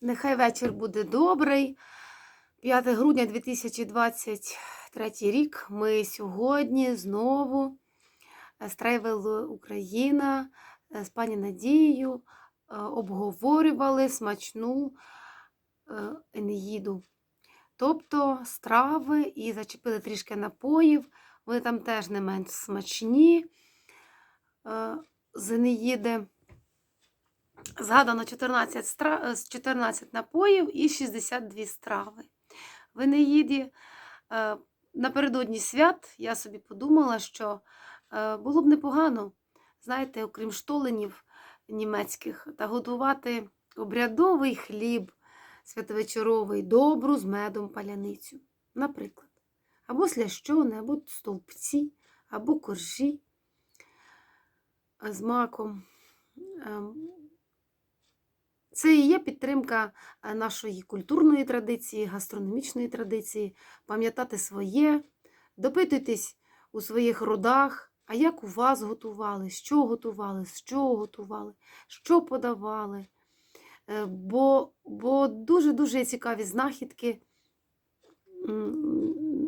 Нехай вечір буде добрий. 5 грудня 2023 рік. Ми сьогодні знову е, з Travel Україна е, з пані Надією е, обговорювали смачну Енеїду. Тобто страви і зачепили трішки напоїв. Вони там теж не менш смачні. З Енеїди згадано 14, стра... е, 14 напоїв і 62 страви. В Енеїді е, напередодні свят я собі подумала, що е, було б непогано, знаєте, окрім штоленів німецьких, та готувати обрядовий хліб святовечоровий, добру з медом паляницю, наприклад. Або слящоне, або стовпці, або коржі е, з маком. Це і є підтримка е, нашої культурної традиції, гастрономічної традиції, пам'ятати своє, допитуйтесь у своїх родах, а як у вас готували, що готували, з чого готували, що подавали. Е, Бо, бо дуже-дуже цікаві знахідки.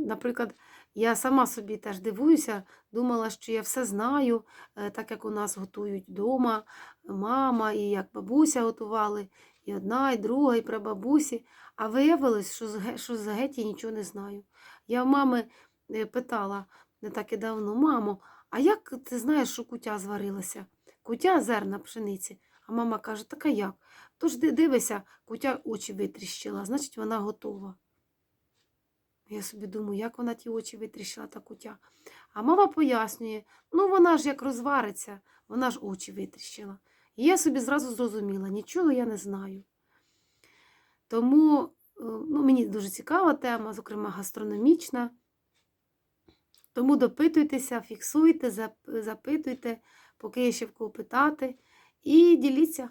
Наприклад, я сама собі теж дивуюся, думала, що я все знаю, е, так як у нас готують вдома, мама і як бабуся готували, і одна, і друга, і прабабусі. А виявилось, що з, що з геті нічого не знаю. Я в мами е, питала не так і давно, мамо, а як ти знаєш, що кутя зварилася? Кутя зерна пшениці. А мама каже, так а як? Тож ди- дивися, кутя очі витріщила, значить вона готова. Я собі думаю, як вона ті очі витріщила та кутя. А мама пояснює, ну вона ж як розвариться, вона ж очі витріщила. І я собі зразу зрозуміла, нічого я не знаю. Тому е, ну, мені дуже цікава тема, зокрема гастрономічна. Тому допитуйтеся, фіксуйте, запитуйте, поки є ще в кого питати. І діліться.